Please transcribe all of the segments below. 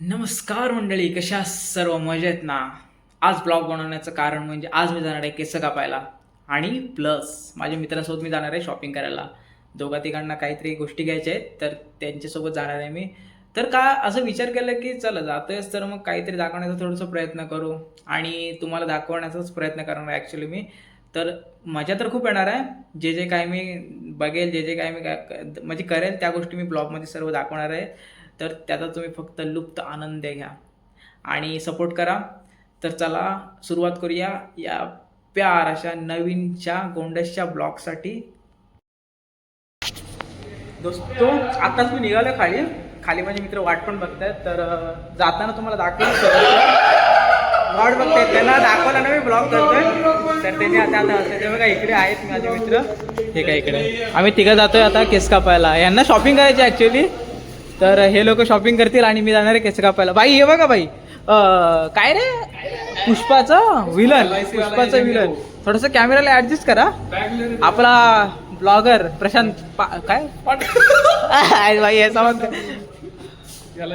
नमस्कार मंडळी कशा सर्व मजेत ना? आज ब्लॉग बनवण्याचं कारण म्हणजे आज मी जाणार आहे केस कापायला आणि प्लस माझ्या मित्रासोबत मी जाणार आहे शॉपिंग करायला. दोघा तिघांना काहीतरी गोष्टी घ्यायच्या आहेत तर त्यांच्यासोबत जाणार आहे मी. तर का असं विचार केला की चला जातोयच तर मग काहीतरी दाखवण्याचा थोडासा प्रयत्न करू. आणि तुम्हाला दाखवण्याचाच प्रयत्न करणार आहे ॲक्च्युली मी. तर मजा तर खूप येणार आहे. जे जे काय मी बघेल जे जे काय मी काय- म्हणजे करेल त्या गोष्टी मी ब्लॉगमध्ये सर्व दाखवणार आहे. तर त्याचा तुम्ही फक्त लुप्त आनंद घ्या. आणि सपोर्ट करा. तर चला सुरुवात करूया या प्यार अशा नवीनच्या गोंडसच्या ब्लॉगसाठी दोस्तो आताच मी निघालो खाली. खाली माझे मित्र वाट पण बघतायत तर जाताना तुम्हाला दाखवलं वाट बघतायत त्यांना दाखवला ना मी ब्लॉग करतोय. तर त्यांनी आता आता बघा इकडे आहेत माझे मित्र. हे काय इकडे? आम्ही तिघं जातोय आता केस कापायला. यांना शॉपिंग करायची ऍक्च्युली तर हे लोक शॉपिंग करतील आणि मी जाणार आहे केस कापायला. बाई हे बघा बाई. अं, काय रे? पुष्पाचं विलन. पुष्पाचं विलन. थोडस कॅमेराला ऍडजस्ट करा. आपला ब्लॉगर प्रशांत काय? बाई हे समज L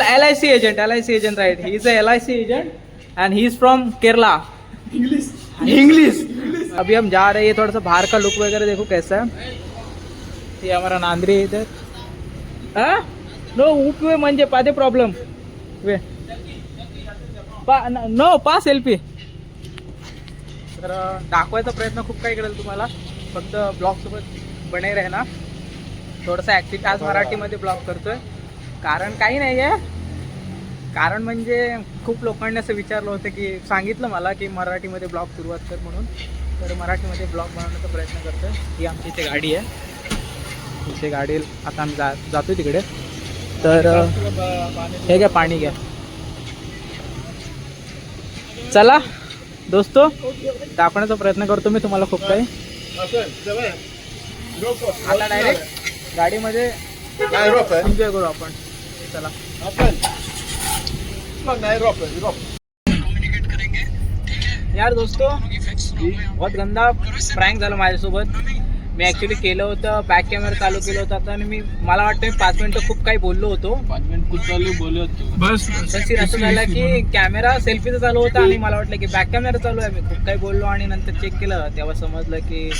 L I C agent L I C agent right he is L I C agent and he is from Kerala English English अभी हम जा रहे हैं थोड़ा सा बाहर का लुक वगैरह देखो कैसा है। ये हमारा नांद्री है इधर। हा? नो ऊप वे म्हणजे पादे प्रॉब्लेम वे. पा नो पा सेल्फी तर दाखवायचा प्रयत्न खूप काही करेल तुम्हाला. फक्त ब्लॉग सोबत बने ना थोडंसं ॲक्टिव्ह आज मराठीमध्ये ब्लॉग करतोय. कारण काही नाही आहे. कारण म्हणजे खूप लोकांनी असं विचारलं होतं की सांगितलं मला की मराठीमध्ये ब्लॉग सुरुवात कर म्हणून. तर मराठीमध्ये ब्लॉग बनवण्याचा प्रयत्न करतोय. ही आमची इथे गाडी आहे. इथे गाडी आता आम्ही जा जातो तिकडे. तर हे घ्या पाणी घ्या. चला दोस्तो दाखवण्याचा प्रयत्न करतो मी तुम्हाला खूप काही. आता डायरेक्ट गाडीमध्ये एन्जॉय करू आपण. चला. यार दोस्तो बहुत गंदा प्रँक झालं माझ्यासोबत. मी ऍक्च्युली केलं होतं बॅक कॅमेरा चालू केलं होतं. आता आणि मी मला वाटतं मी पाच मिनिटं खूप काही बोललो होतो. पाच मिनिट कुठ चालू बोलत तू बस सीन असं झालं की कॅमेरा सेल्फीचा चालू होता आणि मला वाटलं की बॅक कॅमेरा चालू आहे. मी खूप काही बोललो आणि नंतर चेक केलं. तेव्हा समजलं की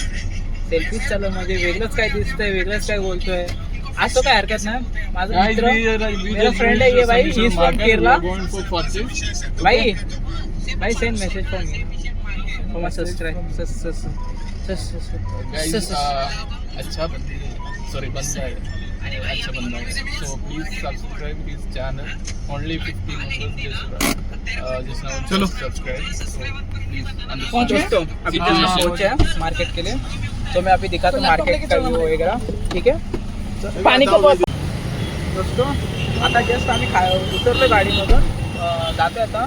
सेल्फीच चालू म्हणजे वेगळंच काय दिसतंय वेगळंच काय बोलतोय. असं काय हरकत नाही. माझा मित्र फ्रेंड आहे ये भाई. ही इज फ्रॉम केरला भाई भाई send message for me for my subscribe अच्छा सॉरी बंदा है। अच्छा बंदा है। So please subscribe this channel only 15 members जिस चलो. सब्सक्राइब प्लीज़ दोस्तों अभी तो पहुँचे हैं मार्केट के लिए। तो मैं अभी दिखाता हूँ मार्केट का व्यू वगैरह। ठीक है? तो पानी को बहुत दोस्तों आता जस्ट आम्ही खा उतरलो गाडीमधून जातोय आता।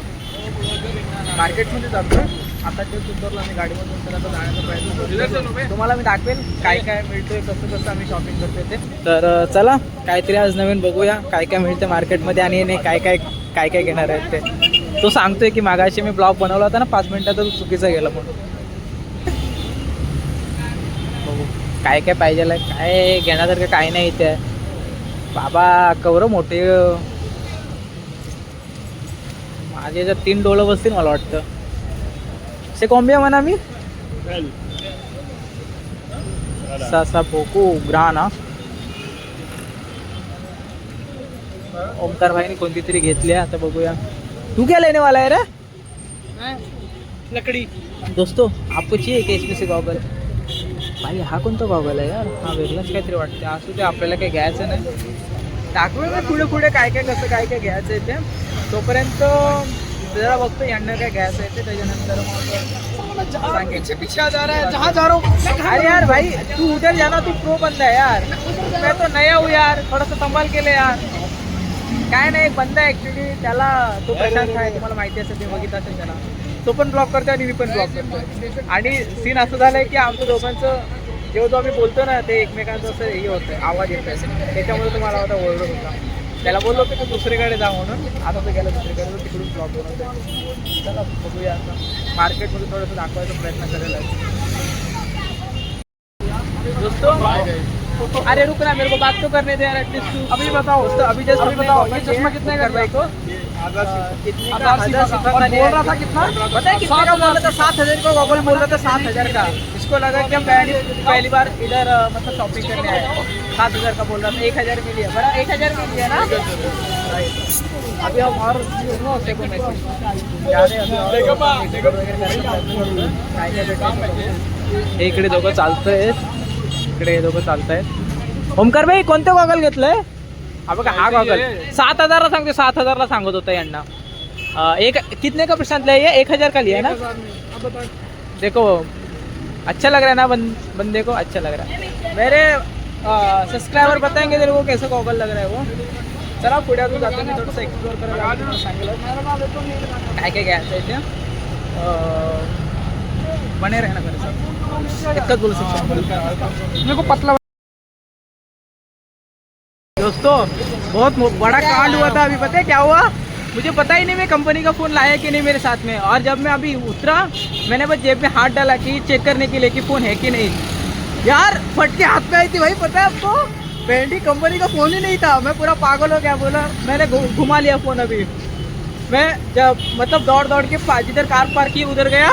मार्केटमध्ये जातोय आता जस्ट उतरलो आम्ही गाडीमधून तर आता जाण्याचा प्रयत्न करतो तुम्हाला मी दाखवेल काय काय मिळतोय कसं कसं आम्ही शॉपिंग करतोय ते. तर चला काहीतरी आज नवीन बघूया काय काय मिळतं मार्केटमध्ये आणि नाही काय काय काय काय घेणार आहेत ते. तो सांगतोय की मागाशी मी ब्लॉग बनवला होता ना पाच मिनिटात तो चुकीचा गेला म्हणून. काय काय पाहिजे काय घेण्यासारखं काय नाही इथे. बाबा कवर मोठे माझे जर तीन डोलं बसतील मला वाटतं. से कॉम्बिया म्हणा मी ससा पोकू ग्राना ओमकार भाईने कोणती तरी घेतली आहे, आता बघूया. तू क्या लेने वाला है रे? लकड़ी. दोस्तों आपको चाहिए क्या इसमें से गॉगल भाई हा कोणता गॉगल आहे यार? हा वेगळाच काहीतरी वाटते असू ते आपल्याला काही घ्यायचं नाही. दाखवेल मी पुढे पुढे काय काय कसं काय काय घ्यायचं आहे ते? तोपर्यंत जरा बघतो यांना काय घ्यायचं आहे ते त्याच्यानंतर मग सांगेन अरे यार भाई तू उधर जाना तू प्रो बंदा है यार। मैं तो नया हूँ यार थोड़ा सा संभाल के ले यार। काय नाही बंद आहे ऍक्च्युली त्याला तो प्रशांत आहे तुम्हाला माहिती असेल ते बघितलं असेल त्याला. तो पण ब्लॉक करतोय आणि मी पण ब्लॉक करतोय. आणि सीन असं झालंय की आमचं दोघांचं जेव्हा जो आम्ही बोलतो ना ते एकमेकांचं असं हे होतं आवाज येतोय. त्याच्यामुळे तुम्हाला आता ओरडत होता. त्याला बोललो की दुसरीकडे जा म्हणून. आता तो गेला दुसरीकडे तो तिकडून ब्लॉक बनवतोय चला बघूया आता. मार्केटमध्ये थोडंसं दाखवायचा प्रयत्न करेल दोस्तो? अरे रुक ना मेरे को बात तो करने दे यार एटलीस्ट अभी बताओ दोस्तों अभी जस्ट अभी बताओ, ये चश्मा कितने का भाई को? कितने का? हज़ार का बोल रहा था कितना? पता है कितने का बोल रहा था? सात हज़ार का गॉगल बोल रहा था सात हज़ार का। इसको लगा कि हम पहली पहली बार इधर मतलब शॉपिंग करने आए सात हजार का बोल रहा था एक हजार में लिया। बड़ा एक हजार में लिया ना? अभी हम और हैं. हे। इकडे दोघं चालतंयत इकडे हे दोघं चालतायत ओमकार भाई कोणते गॉगल घेतलंय? हा बघा हा गॉगल. सात हजारला सांगते सात हजारला सांगत होता यांना. एक कितने का प्रशांत लिया? ये एक हजार का लिया है ना देखो अच्छा लग रहा है ना बन, बंदे को? अच्छा लग रहा है। मेरे सब्सक्राइबर बताएँगे तेरे को कैसा गॉगल लग रहा है वो? चला पुढे अजून जातो मी थोडंसं एक्सप्लोर आहे बने रहना मेरे साथ। बोलू को पतला दोस्तों बहुत बड़ा कांड हुआ था अभी पता है क्या हुआ? मुझे पता ही नहीं मैं कंपनी का फ़ोन लाया कि नहीं मेरे साथ में। और जब मैं अभी उतरा, मैंने बस जेब में हाथ डाला कि चेक करने के लिए कि फ़ोन है कि नहीं। यार, फट के हाथ में आई थी भाई, पता है आपको? बैंडी कंपनी का फ़ोन ही नहीं था। मैं पूरा पागल हो गया, बोला, मैंने घुमा लिया फ़ोन अभी। मैं जब मतलब दौड़ दौड़ के जिधर कार पार्क की, उधर गया,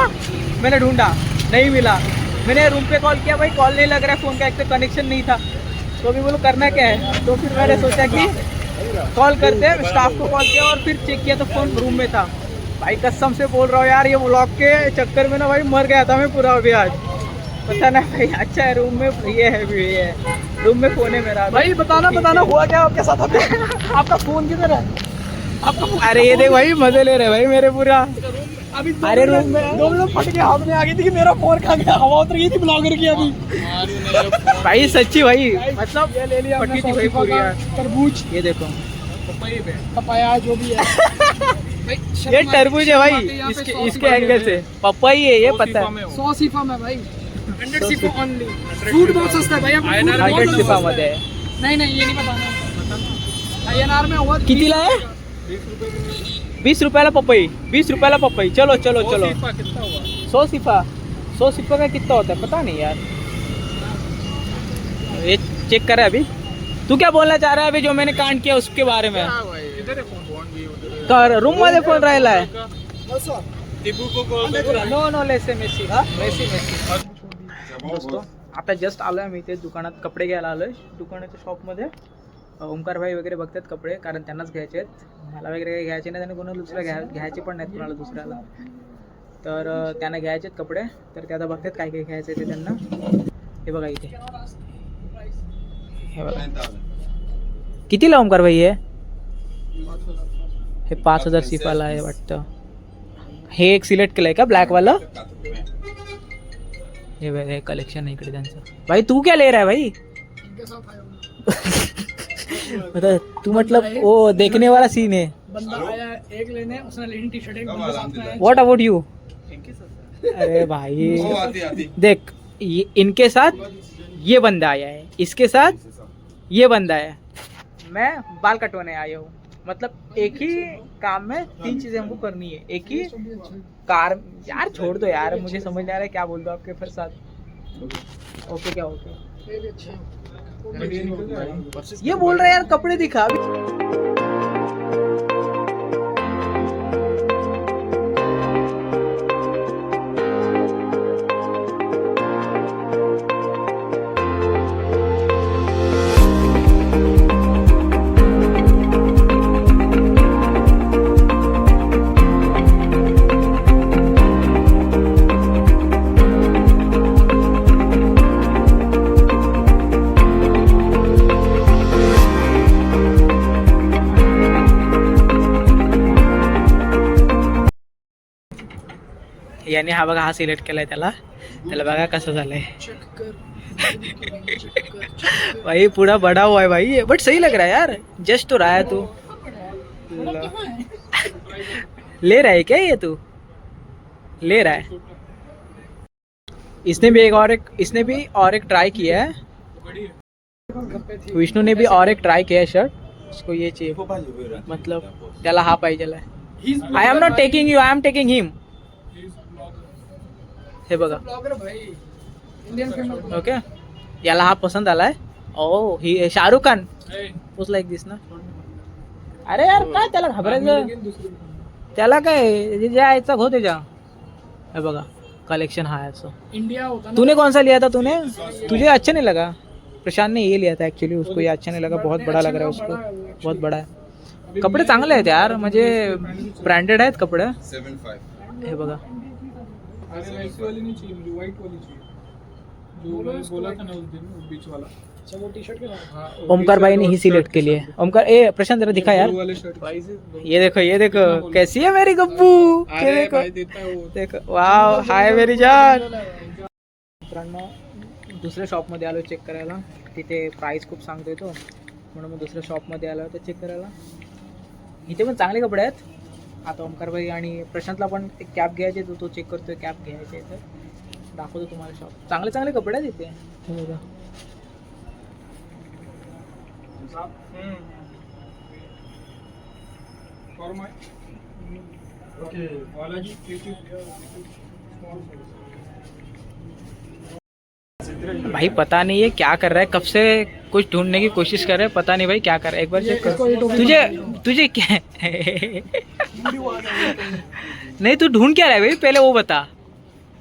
मैंने ढूंढा, नहीं मिला। मैंने रूम पे कॉल किया, भाई कॉल नहीं लग रहा है फ़ोन का एक तो कनेक्शन नहीं था। तो अभी बोलो, करना क्या है? तो फिर मैंने सोचा कि कॉल करते हैं स्टाफ को कॉल किया और फिर चेक किया तो फ़ोन रूम में था। भाई कसम से बोल रहा हूँ यार ये ब्लॉक के चक्कर में ना भाई मर गया था मैं पूरा अभी आज। पता ना भाई अच्छा है रूम में ये है भी ये है। रूम में फ़ोन है मेरा भाई बताना बताना हुआ क्या आपके साथ आपका फ़ोन किधर है? आपका अरे ये देख भाई मज़े ले रहे भाई मेरे पूरा। अभी अरे रूम में- दो मिनट फट के हाथ में आ गई थी कि मेरा फ़ोन कहाँ गया? हवा उतर गई थी ब्लॉगर की अभी। भाई सच्ची भाई मतलब ये ले लिया फटी थी भाई पूरी तरबूज। ये देखो। पपाया जो भी है। ये तरबूज है भाई इसके इसके एंगल से। पपाई है ये पता है। सौ सीफा में भाई। हंड्रेड सीफा ओनली फ्रूट बहुत सस्ता है भाई हंड्रेड सस्ता सिपा है। नहीं नहीं ये नहीं बताना। आईएनआर में हुआ कितीला आहे वीस रुपयाला पपई बीस रुपयाला पपई। चलो चलो चलो। सौ सिफा सौ सिफा का कितना होता है? पता नहीं यार। ये चेक करे अभी। तू क्या बोलना चाह रहा है अभी जो मैंने कांड किया उसके बारे में? कर रूम मध्ये फ़ोन राहिला आहे नो नो लेसे मेसी हा मेसी मेसी दोस्तो आता जस्ट आलो आहे मी इथे दुकानात कपडे घ्यायला आलोय दुकानाच्या शॉपमध्ये ओंकार भाई वगैरे बघतात कपडे कारण त्यांनाच घ्यायचे आहेत. मला वगैरे काही घ्यायचे नाही आणि कोणाला दुसऱ्या घ्या घ्यायचे पण नाहीत कोणाला दुसऱ्याला. तर त्यांना घ्यायचे आहेत कपडे. तर ते आता बघतात काय काय घ्यायचं आहे ते त्यांना. हे बघा इथे. हे बघा. कितीला ओंकार भाई हे? हे पाच हजार सिपाला आहे वाटतं. हे एक सिलेक्ट केलं आहे का ब्लॅकवालं? हे बघ हे कलेक्शन आहे इकडे त्यांचं. भाई तू क्या ले रहा है भाई? मतलब तू मतलब वो देखने वाला सीन है। बंदा आया एक लेने उसने लेनी टी शर्ट एक बंदे साथ में आया व्हाट अबाउट यू अरे भाई। देख ये इनके साथ ये बंदा आया है। इसके साथ ये बंदा है। मैं बाल कटवाने आया हूँ। मतलब एक ही काम में तीन चीज़ें हमको करनी है। एक ही कार यार छोड़ दो यार मुझे समझ नहीं आ रहा है क्या बोल दो आपके फिर साथ। ओके क्या ओके ये। बोल रहा है यार कपड़े दिखा याने हा बघा, हा सिलेक्ट केलाय त्याला. त्याला बघा कसं झालंय. भाई पूरा बड़ा हुआ है भाई बट सही लग रहा है यार. जस्ट तो रहा है तू. ले रहा है क्या ये तू? ले रहा है. इसने भी एक और एक, इसने भी और एक ट्राई किया है. विष्णू ने भी और एक ट्राई किया है शर्ट उसको ये चाहिए. मतलब त्याला हा पाहिजे I am not taking you I am taking him हे बघा. ब्लॉगर भाई इंडियन फेमस ओके याला हा पसंत आलाय. Oh he Shahrukh Khan. उस लाईक दिस ना अरे यार काय त्याला घाबरायचं? त्याला काय जे यायचा घो त्याच्या. हे बघा कलेक्शन हा असं. इंडिया होता तूने कौन सा लिया था तूने? तुझे अच्छा नहीं लगा? प्रशांत ने ये लिया था एक्चुअली उसको ये अच्छा नहीं लगा। बहुत बड़ा लग रहा है उसको। बहुत बड़ा है। कपडे चांगले आहेत यार म्हणजे ब्रँडेड आहेत कपडे। हे बघा. अरे वैसी वाली नहीं चाहिए मुझे व्हाइट वाली चाहिए। जो मैंने बोला था ना उस दिन वो बीच वाला। अच्छा वो टी शर्ट के साथ? हाँ ओमकार भाई ने ही सिलेक्ट के लिए। ओमकार ए प्रशांत जरा दिखा यार। ये देखो ये देखो कैसी है मेरी गप्पू? ये अरे देखो। भाई देता है वो। देखो वाव हाय मेरी जान। मित्रांनो दुसऱ्या शॉपमध्ये आलो चेक करायला. तिथे प्राईस खूप सांगतोय तो. म्हणून मग दुसऱ्या शॉपमध्ये आलो होतो चेक करायला. इथे पण चांगले कपडे आहेत. आता ओमकारबाई आणि प्रशांतला पण एक कॅप घ्यायचे तो तो चेक करतोय कॅप घ्यायचे तर दाखवतो तुम्हाला शॉप चांगले चांगले कपडे आहेत इथे. हे बघा ओके भाई पता नहीं है क्या कर रहा है कब से कुछ ढूँढने की कोशिश कर रहे हैं पता नहीं भाई क्या कर रहा है एक बार चेक कर। तुझे तुझे क्या नहीं तू ढूंढ क्या रहा है भाई पहले वो बता।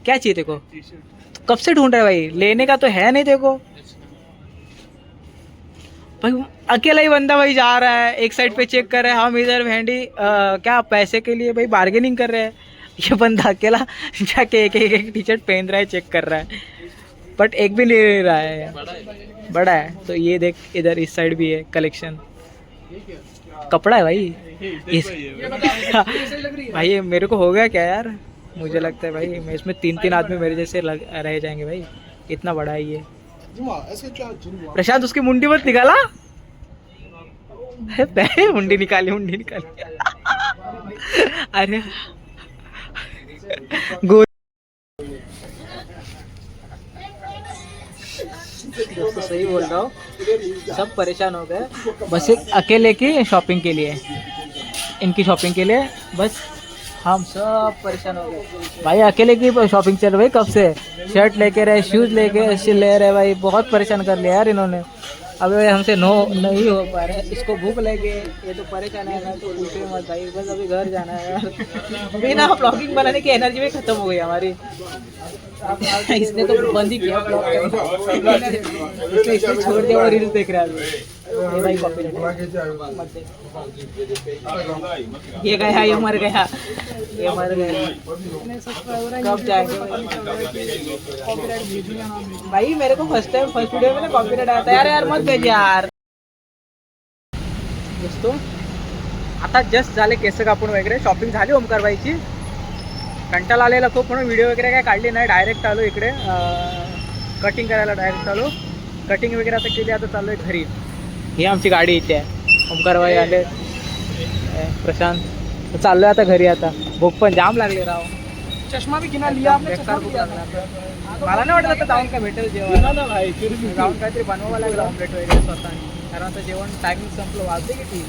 क्या चाहिए तेको कब से ढूंढ रहा है भाई? लेने का तो है नहीं देखो भाई अकेला ही बंदा भाई जा रहा है एक साइड पे चेक कर रहा है हम इधर भेंडी क्या पैसे के लिए भाई बार्गेनिंग कर रहे हैं। ये बंदा अकेला जाके एक एक, एक टी शर्ट पहन रहा है चेक कर रहा है। बट एक भी ले रहा है। बड़ा है। तो ये देख इधर इस साइड भी है कलेक्शन कपड़ा है भाई। इस भाई ये मेरे को हो गया क्या यार? मुझे लगता है भाई मैं इसमें तीन तीन आदमी मेरे जैसे लग रह जाएँगे भाई। इतना बड़ा है ये। प्रशांत उसकी मुंडी मत निकाला। पहले मुंडी निकाली मुंडी निकाली। अरे। गो दोस्तों सही बोल रहा हूँ। सब परेशान हो गए। बस एक अकेले की शॉपिंग के लिए। इनकी शॉपिंग के लिए। बस हम सब परेशान हो गए। भाई, अकेले की शॉपिंग चल रही कब से? शर्ट लेके रहे शूज़ लेके ले रहे भाई। बहुत परेशान कर लिया यार इन्होंने। अब हमसे नो, नहीं हो पा रहा है। इसको भूख लगे, ये तो परेशान है ना तो पूछे मत भाई, बस अभी घर जाना है यार। अभी ना ब्लॉगिंग बनाने की एनर्जी भी खत्म हो गई हमारी। इसने तो बंद ही किया छोड़ दिया और रील्स देख रहा है। ये है। गया ये मर गया ये मर गया कब जाएंगे भाई मेरे को फर्स्ट टाइम फर्स्ट वीडियो में ना कॉपीराइट आया था यार यार मत भेज यार. दोस्तों आता जस्ट झाले केस कापून वगैरे. शॉपिंग झाली ओमकारबाईची कंटाळा आलेला खूप म्हणून व्हिडिओ वगैरे काय काढली नाही. डायरेक्ट आलो इकडे. कटिंग करायला डायरेक्ट आलो. कटिंग वगैरे आता केली आता चाललो आहे घरी. ही आमची गाडी इथे आहे. ओमकारबाई आले. प्रशांत. चाललोय आता घरी आता. भूक पण जाम लागली राव. चश्मा भी गिना लिया लागली आता. मला नाही वाटत आता जाऊन काय भेटेल जेवण जाऊन काहीतरी बनवावं लागेल ऑमलेट वगैरे स्वतः कारण आता जेवण टायमिंग संपलं वाजते किती?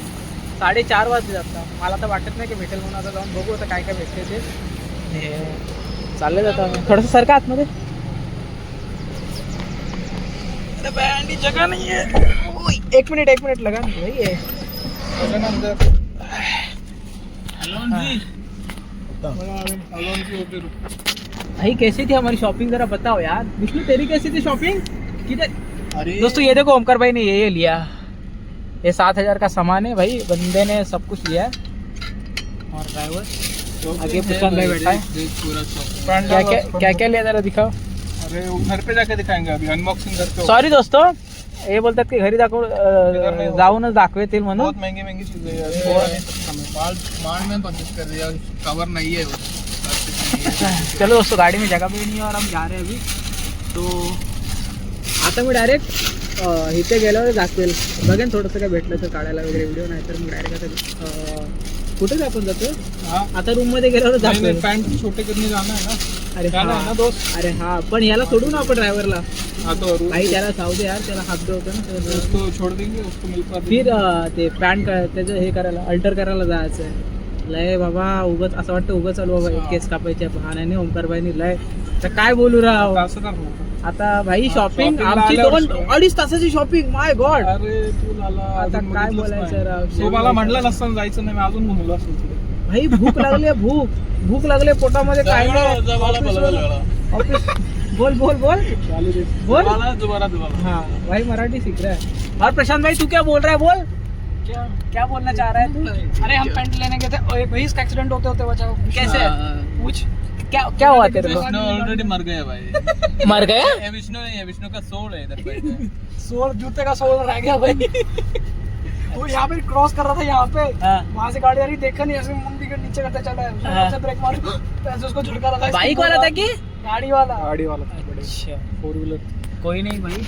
साडेचार वाजले आता. मला तर वाटत नाही की भेटेल म्हणून आता जाऊन बघू आता काय काय भेटते ते. हे चालले जातं आम्ही थोडंसं सारखं आतमध्ये. बँडी जगह नहीं है। एक मिनिट एक मिनिट लगा नहीं भाई ये। भाई कैसी थी हमारी शॉपिंग जरा बताओ यार। विष्णु तेरी कैसी थी शॉपिंग किधर? अरे। दोस्तों ये देखो ओमकार भाई ने ये ये लिया। ये सात हज़ार का सामान है भाई। बंदे ने सब कुछ लिया और ड्राइवर? आगे प्रशांत भाई बैठा है। क्या क्या क्या क्या लिया जरा दिखाओ। अरे वो घर पे जाके दिखाएंगे अभी अनबॉक्सिंग सॉरी दोस्तों हे बोलतात की घरी दाखव अं, जाऊनच दाखवेतील म्हणून। बहुत महंगी महंगी चीजें हैं। यार माल माल में परचेस कर दिया कवर नहीं है वो। चलो दोस्तों गाड़ी में जगह भी नहीं है और हम जा रहे हैं अभी। तो आता मी डायरेक्ट इथे गेल्यावर दाखवेल। बघेन थोडंसं काय भेटलं तर काढायला वगैरे व्हिडिओ नाही तर मग डायरेक्ट आता अं, कुठे आपण जातो? हाँ? आता रूममध्ये गेल्यावर नहीं नहीं दाखवेल. पैंट छोटे करने जाना है ना. अरे है. ना दोस्त. अरे हा पण याला सोडू ना आपण ड्रायव्हरला हाँ भाई त्याला जाऊ दे यार त्याला हात होतं ना तर- उसको छोड़ देंगे उसको मिल कर फिर अं, ते पॅन्ट त्याचं हे करायला अल्टर करायला जायचं आहे लय बाबा उगच असं वाटतं उगच चालू बाबा केस कापायच्या बहाण्याने ओमकारबाईनी लय. तर काय बोलू राव? असं का भाऊ? आता भाई शॉपिंग shopping ला आमची आल्यावर दोन अडीच तासाची शॉपिंग माय गॉड अरे तू लाला आता अजून काय बघितलंच बोलायचं नाही. राव? तू मला म्हणलं नसतं जायचं नाही मी अजून म्हणलो असतो भाई भूक लागली भूक. भूक लागली पोटामध्ये काय नाही. ऑफ़िस बोल. बोल बोल बोल. दोबारा दोबारा हाँ भाई मराठी सीख रहा है. और प्रशांत भाई तू क्या बोल रहा है? बोल. क्या क्या बोलना चाह रहा है तू? अरे हम पेंट लेने गए थे। और भाई इसका एक्सीडेंट होते होते बचा। कैसे? पूछ। क्या क्या हुआ तेरे को? विष्णु ऑलरेडी मर गया भाई। मर गया? ये विष्णु नहीं है विष्णु का सोल है इधर सोल जूते का सोल रह गया भाई। वो यहाँ पे क्रॉस कर रहा था यहाँ पे। हाँ। वहाँ से गाड़ी आ रही देखा नहीं ऐसे मुंडी के नीचे करते चला है। उसने हाँ। ऐसे ब्रेक मारी पैसे उसको झटका लगा बाइक वाला था कि? गाड़ी वाला। गाड़ी वाला था अच्छा। फोर व्हीलर कोई नहीं भाई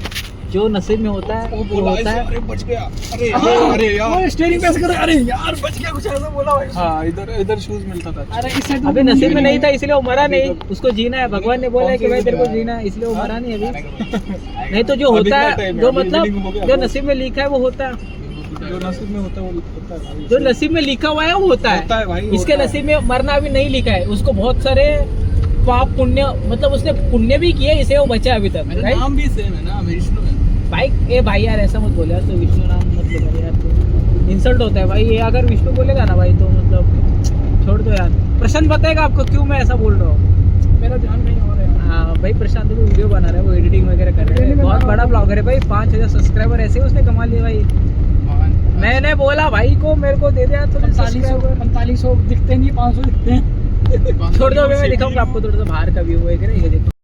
जो नसीब में होता है वो होता है। अरे बच गया। अरे अरे यार। स्टीयरिंग पे कर। अरे यार बच गया कुछ ऐसा बोला भाई हाँ इधर इधर शूज़ मिलता था। अरे इस साइड अभी नसीब में नहीं था इसलिए वो मरा नहीं। उसको जीना है भगवान ने बोला है कि भाई तेरे को जीना है इसलिए वो मरा नहीं अभी। नहीं तो जो होता है जो हो मतलब जो नसीब में लिखा है वो होता है। जो नसीब में होता है वो होता है जो नसीब में लिखा हुआ है वो होता होता है भाई इसके नसीब में मरना अभी नहीं लिखा है। उसको बहुत सारे पाप पुण्य मतलब उसने पुण्य भी किए इसे वो बचा अभी तक मेरा नाम भी सेम है ना विष्णु है। भाई ए भाई यार ऐसा मत बोले यार तो विष्णु नाम मत बोल यार तो इंसल्ट होता है भाई। ये अगर विष्णु बोलेगा ना भाई तो मतलब छोड़ दो यार। प्रशांत बताएगा आपको क्यों मैं ऐसा बोल रहा हूँ। मेरा ध्यान नहीं हो रहा है हाँ भाई प्रशांत भी वीडियो बना रहा है वो एडिटिंग वगैरह कर रहा है। बहुत बड़ा ब्लॉगर है भाई पाँच हज़ार सब्सक्राइबर ऐसे ही उसने कमा लिया भाई। मैंने बोला भाई को मेरे को दे दिया तो पैंतालीस सौ दिखते नहीं पाँच सौ दिखते हैं। थोड़ा दो अभी मैं दिखाऊँगा आपको थोड़ा सा बाहर का व्यू वगैरह ये देखो।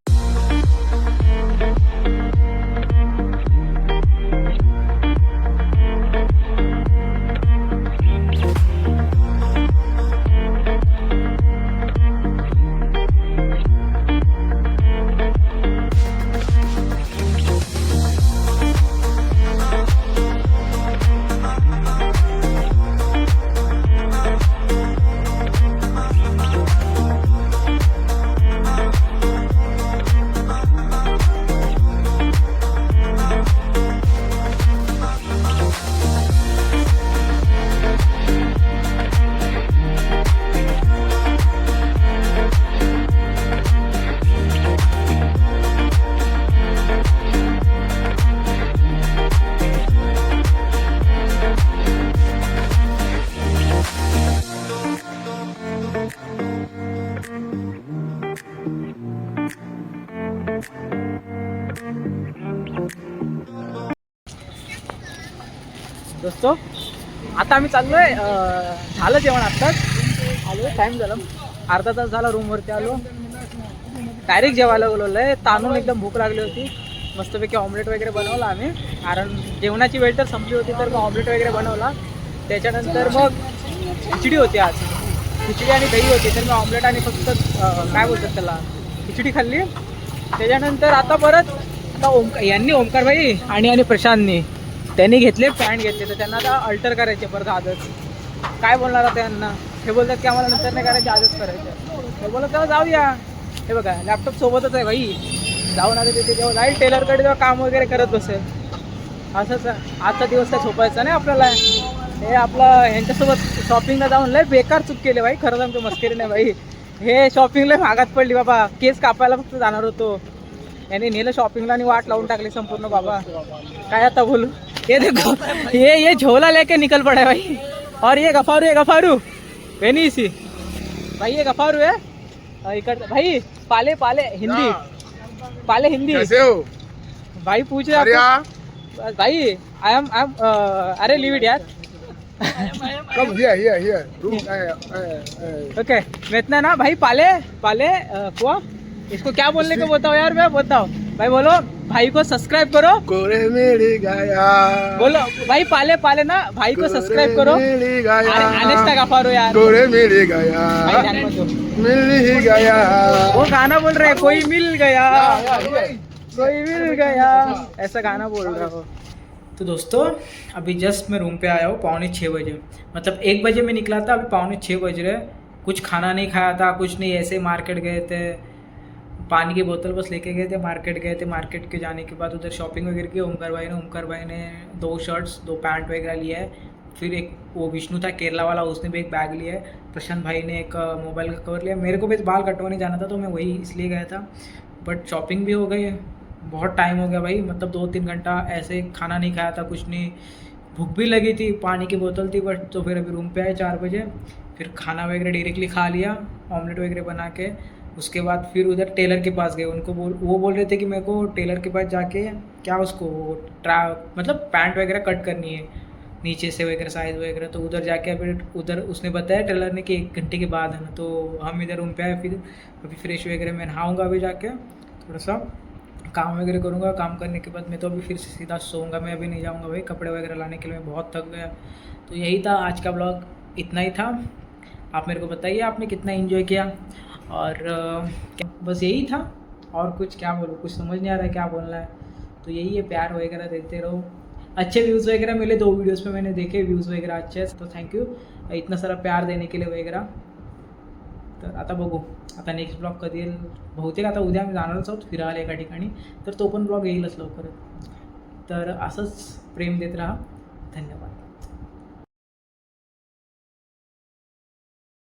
आता आम्ही चाललोय आहे झालं जेवण आत्ताच आलो टाइम झाला. अर्धा तास झाला रूमवरती आलो. डायरेक्ट जेवायला बोलवलंय. तानून एकदम भूक लागली होती. मस्तपैकी ऑमलेट वगैरे बनवला आम्ही. कारण जेवणाची वेळ तर संपली होती तर मग ऑमलेट वगैरे बनवला. त्याच्यानंतर मग खिचडी होती आज. खिचडी आणि दही होती तर मी ऑमलेट आणि फक्त काय बोलतात त्याला? खिचडी खाल्ली. त्याच्यानंतर आता परत आता ओमकार यांनी ओमकार भाई आणि आणि प्रशांतनी त्यांनी घेतले पॅन्ट घेतले तर त्यांना आता अल्टर करायचे परत आजच काय बोलणार आता त्यांना? हे बोलतात की आम्हाला नंतर नाही करायचे आजच करायचे. हे बोलत तेव्हा जाऊया. हे बघा लॅपटॉप सोबतच आहे भाई. जाऊन आता तिथे जेव्हा जाईल. टेलरकडे जेव्हा काम वगैरे करत बसेल. असंच आजचा दिवस काय झोपायचा नाही आपल्याला. हे आपलं ह्यांच्यासोबत शॉपिंगला जाऊन लय बेकार चूक केली भाई. खरं सांगतो मस्करी नाही भाई. हे शॉपिंगला मागात पडली बाबा. केस कापायला फक्त जाणार होतो. यांनी नेलं शॉपिंगला आणि वाट लावून टाकली संपूर्ण बाबा. काय आता बोलू? ये देखो ये ये झोला लेके निकल पड़ा है भाई। और ये गफारू है गफारू। वेनी सी भाई ये गफारू है। भाई पाले पाले हिंदी। पाले हिंदी। कैसे हो? भाई पूछ रहे आपको- भाई आई एम आई एम अरे लीव इट यार। Come here here here room okay मैं इतना ना भाई पाले पाले कुआ। इसको क्या बोलने को बताओ यार मैं? बताओ भाई बोलो। भाई को सब्सक्राइब करो। कोरे मेरी गाया। बोलो भाई पाले पाले ना भाई को सब्सक्राइब करो मेरी गाया। अनेस्टा गफारो यार। कोरे मेरी गाया। मिल ही गया। वो गाना बोल रहे कोई मिल गया। कोई मिल गया। ऐसा गाना बोल रहा हो। तो दोस्तों अभी जस्ट मैं रूम पे आया हूँ पौने छः बजे। मतलब एक बजे मैं निकला था अभी पौने छः बज रहे कुछ खाना नहीं खाया था कुछ नहीं ऐसे मार्केट गए थे। पानी की बोतल बस लेके गए थे मार्केट गए थे। मार्केट के जाने के बाद उधर शॉपिंग वगैरह की ओमकार भाई ने ओमकार भाई ने दो शर्ट्स दो पैंट वगैरह लिया है फिर एक वो विष्णु था, केरला वाला, उसने भी एक बैग लिया है। प्रशांत भाई ने एक मोबाइल का कवर लिया। मेरे को भी बाल कटवाने जाना था तो मैं वही इसलिए गया था। बट शॉपिंग भी हो गई। बहुत टाइम हो गया भाई। मतलब दो तीन घंटा ऐसे खाना नहीं खाया था, कुछ नहीं। भूख भी लगी थी, पानी की बोतल थी बट तो फिर अभी रूम पे आए चार बजे। फिर खाना वगैरह डायरेक्टली खा लिया ऑमलेट वगैरह बना के। उसके बाद फिर उधर टेलर के पास गए। उनको बोल, वो बोल रहे थे कि मेरे को टेलर के पास जाके क्या उसको वो ट्रा मतलब पैंट वगैरह कट करनी है, नीचे से वगैरह साइज़ वगैरह। तो उधर जाके फिर उधर उसने बताया टेलर ने कि एक घंटे के बाद है ना तो हम इधर रूम पे आए, फिर अभी फ्रेश वगैरह मैं नहाऊँगा अभी जाके, थोड़ा सा काम वगैरह करूँगा। काम करने के बाद मैं तो अभी फिर से सीधा सोऊँगा, मैं अभी नहीं जाऊँगा भाई, कपड़े वगैरह लाने के लिए मैं बहुत थक गया। तो यही था आज का ब्लॉग इतना ही था। आप मेरे को बताइए, आपने कितना इन्जॉय किया? और बस यही था। और कुछ क्या बोलूँ कुछ समझ नहीं आ रहा है क्या बोलना है। तो यही है प्यार वगैरह देते रहो। अच्छे व्यूज़ वगैरह मिले दो वीडियोस पे मैंने देखे व्यूज़ वगैरह अच्छे तो तो थँक्यू इतना सारा प्यार देने के लिए वगैरह। तर आता बघू। आता नेक्स्ट ब्लॉग कधी येईल? बहुतेक आता उद्या आम्ही जाणारच आहोत फिरायला एका ठिकाणी. तर तो पण ब्लॉग येईलच लवकरच. तर असंच प्रेम देत राहा. धन्यवाद.